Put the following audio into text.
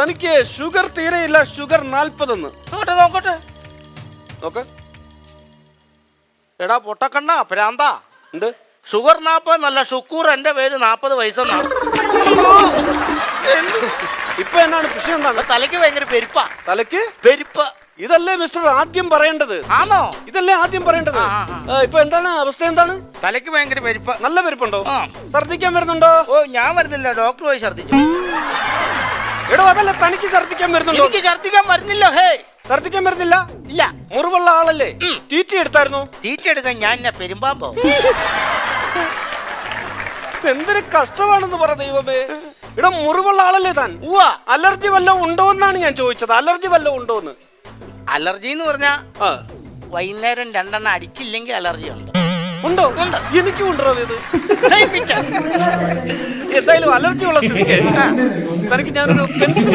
തനിക്ക് sugar തീരെയില്ല sugar നാൽപ്പതെന്ന്. നോക്കട്ടെ നോക്കട്ടെ. നോക്ക്. എടാ പൊട്ടക്കണ്ണ പ്രാന്താ. എന്ത്? ഷുഗർ നാപ്പത് നല്ല ഷുക്കൂർ എന്റെ പേര് നാപ്പത് വയസ്സെന്നാ. ഇപ്പൊ എന്നാണ് പ്രശ്നം എന്താണ്? തലയ്ക്ക് ഭയങ്കര പെരുപ്പാ. തലയ്ക്ക്? പെരുപ്പ്. ഇതല്ലേ മിസ്റ്റർ ആദ്യം പറയേണ്ടത്? ആണോ ഇതല്ലേ ആദ്യം പറയേണ്ടത്? ഇപ്പൊ എന്താണ് അവസ്ഥ എന്താണ്? തലയ്ക്ക് ഭയങ്കര പെരുപ്പ്. നല്ല പെരുപ്പുണ്ടോ. ഛർദിക്കാൻ വരുന്നുണ്ടോ? ഓ ഞാൻ വരുന്നില്ല. ഡോക്ടർ പോയി ഛർദിച്ചു എടോ അതല്ല തനിക്ക് ഛർദിക്കാൻ വരുന്നുണ്ടോ? എനിക്ക് ഛർദിക്കാൻ വരുന്നില്ല ഹേ. ഛർദിക്കാൻ വരുന്നില്ല? ഇല്ല. മുറിവുള്ള ആളല്ലേ? തീറ്റി എടുത്തായിരുന്നു? തീറ്റ എടുക്കാൻ ഞാൻ എന്നെ പെരുമ്പാമ്പോ? എന്തൊരു കഷ്ടമാണെന്ന് പറ ദൈവമേ. ഇവിടെ മുറിവുള്ള ആളല്ലേ താൻ? അലർജി വല്ല ഉണ്ടോ എന്നാണ് ഞാൻ ചോദിച്ചത്. അലർജി വല്ല ഉണ്ടോ എന്ന്? അലർജി എന്ന് പറഞ്ഞാ വൈകുന്നേരം രണ്ടെണ്ണം അടിച്ചില്ലെങ്കിൽ അലർജി ഉണ്ട്. ഉണ്ടോ? ഉണ്ട്. എനിക്കും ഉണ്ടോ ഇത്. എന്തായാലും അലർജി ഉള്ള സ്ഥിതിക്ക് തനിക്ക് ഞാനൊരു പെൻസിൽ